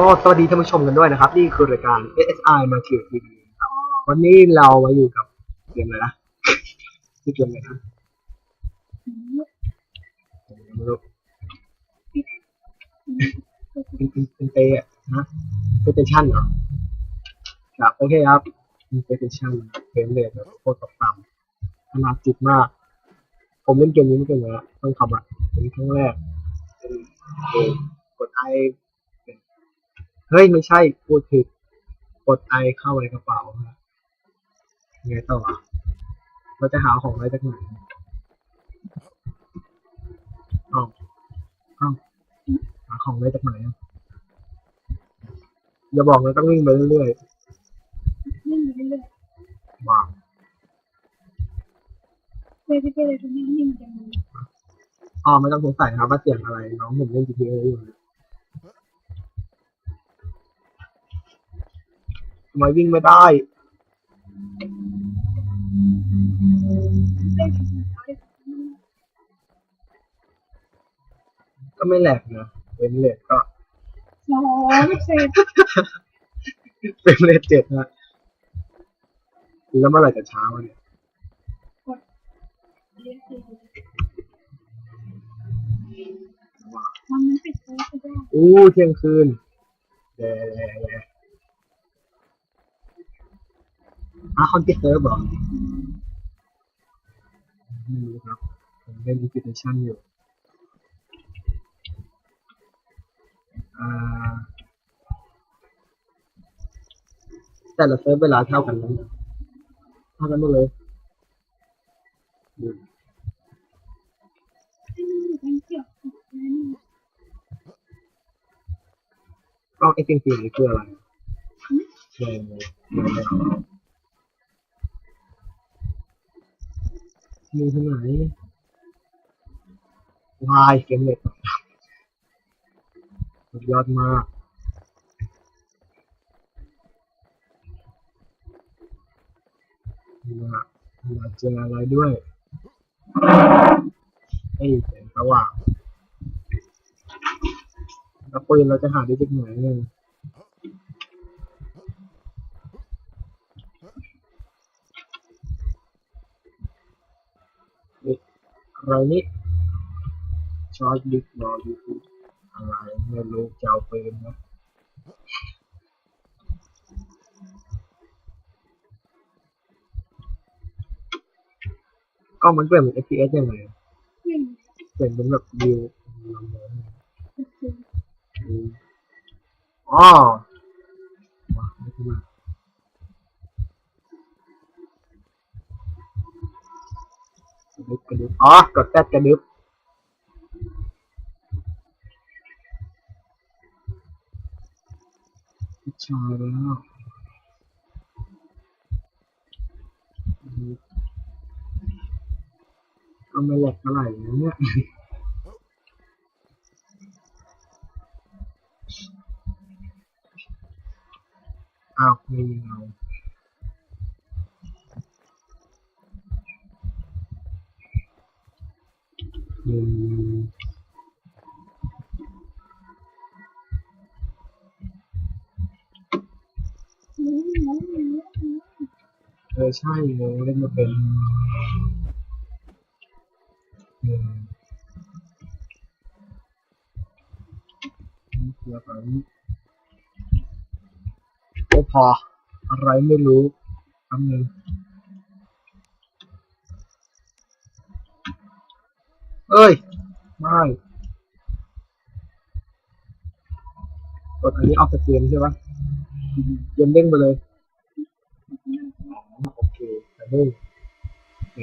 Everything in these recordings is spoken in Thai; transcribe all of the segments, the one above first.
ก็สวัสดีท่านผู้ชมกันด้วยนะครับ นี่คือรายการ SSI มาเกียวทีวีครับวันนี้เรามาอยู่กับเกมอะไรนะชื่อเกมอะไรนะไม่รู้เป็นเป็นเป็นเตะนะเป็นเตชั่นเหรอครับโอเคครับเป็นเตชั่นเฟรมเรทแบบโคตรต่ำขนาดจิตมาก ผมเล่นเกมนี้ไม่เป็นไงละต้องทำอะเป็นครั้งแรกกดไอ เฮ้ยไม่ใช่พูดผิดกดไอเข้าในกระเป๋าครับไงต่ออะเราจะหาของอะไรจากไหนอ้าวอ้าวหาของอะไรจากไหนอะอย่าบอกนะต้องวิ่งไปเรื่อยนิ่งไปเรื่อยๆว้าวๆเลยพี่เจเลยทุกอย่างนิ่งจังเลยอ๋อไม่ต้องสงสัยนะครับว่าเสียงอะไร น้องผมเล่น GTA อยู่ทำ ไมวิ่งไม่ได้เล่นถึงเช้าเลยก็ไม่แหลกนะเฟรมเรทก็สองเสร็จเฟรมเรทเจ็ดนะแล้วเมื่อไหร่จะเช้าวะเนี่ยเรียนสี่มันมันปิดเลยก็ได้อู้เที่ยงคืนแย่ แย่แย่อะคอนเทนเซิร์ฟเหรอไม่รู้ครับ ผมเล่นดิจิทัลชันอยู่ อ่า แต่ละเซิร์ฟเวลาเท่ากันนั้นเท่ากันหมดเลยอืมมันเกี่ยวกับนั้นเอ้าไอ้เสียงเสียงนี่คืออะไรเออเออ มีที่ไหนวายเกมเล็กสุดยอดมากมามาเจออะไรด้วยไอ้ยแสงสว่างแล้วปืนเราจะหาได้จากไหนเนี่ยเอ๊ะอะไรนี่ชอร์จดิสรอยูทูบอะไรไม่รู้จะเอาปืนนะก็มันเปลี่ยนเป็น FPS ยังไงนิ่งเปลี่ยนเป็นแบบวิว ก็คืออืมอ๋อว้าวไม่ขึ้นมากระดึบกระดึบอ๋อกดแป๊ดกระดึบชาแล้วอืมก็ไม่หลกเท่าไหร่นะเนี่ยอ้าวไม่มีเงาอืมนิ่ง เออใช่เงาเล่นมาเป็นอืมนี่คืออะไรโอ้พออะไรไม่รู้คำหนึ่งเอ้ย ไม่กดอันนี้ออกจากเกมใช่ปะเกมเด้งไปเลย โอเคแต่เด้งโอเค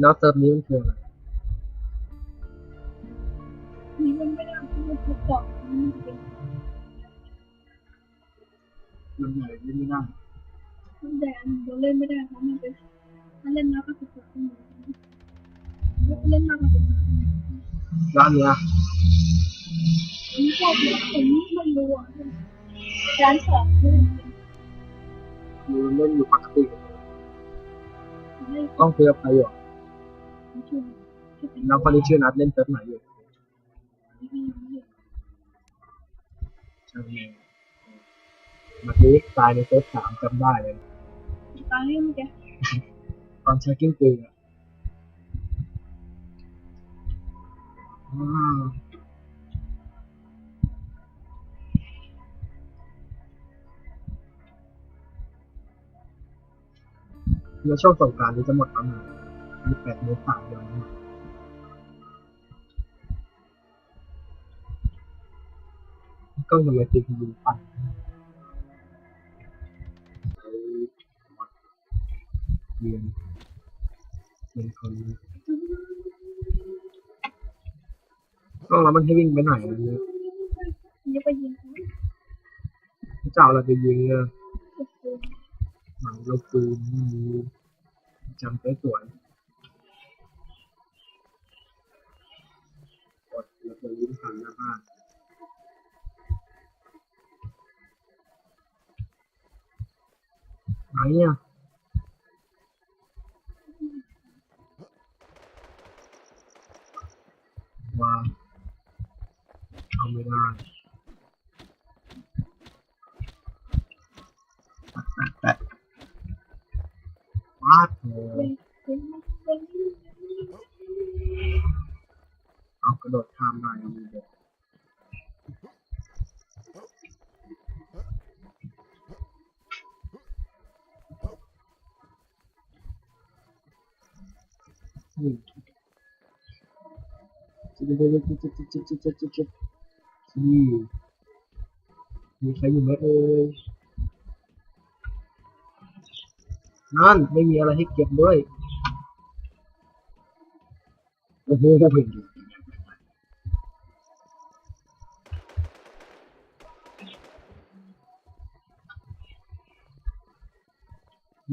แล้วเซิร์ฟนี้มันคืออะไร ต่อมันใหญ่เล่นไม่ได้มันแดนเราเล่นไม่ได้เพราะมันเป็นถ้าเล่นแล้วก็ถูกต่อขึ้นมาเล่นมากกว่าเป็นแล้วอันเนี้ยผมชอบเนี่ยผมไม่รู้อะร้านสองเพื่อนมีเล่นอยู่ปกติต้องเพื่อไปอยู่แล้วคนที่ชื่อนัดเล่นเซิร์ฟไหนอยู่ มันนี้ตายในเซตสามจำได้เลยตายเรื่องแกตอนเช็กิ้งปืนอะเดี๋ยวช่วงสงการนี้จะหมดแล้วนะยี่แปดเมษามยนนี้ ก็ทำไมตีพียูปั่นใช้วัดเรียนเรียนคนต้องแล้วมันให้วิ่งไปไหนอะเนี่ยจะไปยิงเขาเจ้าเราจะยิงเนี่ยโอ้โหหนังเราปืนมีจำได้สวยกดแล้วก็ยิงผ่านหน้าบ้า ไหนอะว้าทำไม่ได้ปาดเอากระโดดทำามมาอย่างเดีย จิ๊บจิ๊บจิ๊บจิ๊บจิ๊บจิ๊บจิ๊บจิ๊บจิ๊บที่มีใครอยู่ไหมเอ่ยนั่นไม่มีอะไรให้เก็บด้วยโอ้โหเห็นดิ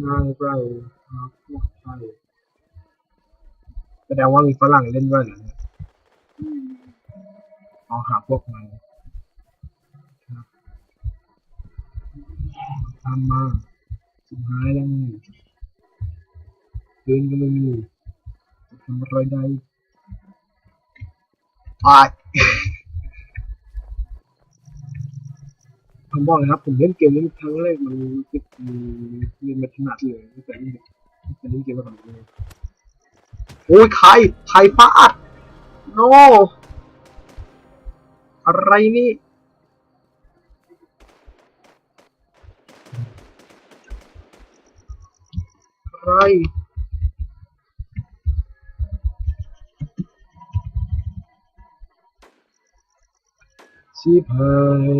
ง่ายไปครับพวกไทย แสดงว่ามีฝรั่งเล่นด้วยเหรอเนี่ยเอาหาพวกมันครับตามมาสุดท้ายแล้วนี่ปืนก็ไม่มีจะทำอะไรได้อายผมบอกเลยครับ ผมเล่นเกมนี้ครั้งแรกมันรู้สึกมีเล่นไม่ถนัดเลยตั้งแต่เล่นตั้งแต่เล่นเกมมาแบบนี้ โอ้ยใครใครพลาดโนอะไรนี่อะไรชีพหาย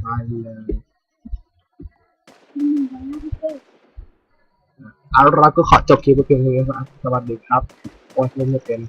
ไปเลย เต้เอาละก็ขอจบคลิปไปเพียงเท่านี้ครับ สวัสดีครับ โอ้ยเล่นไม่เป็น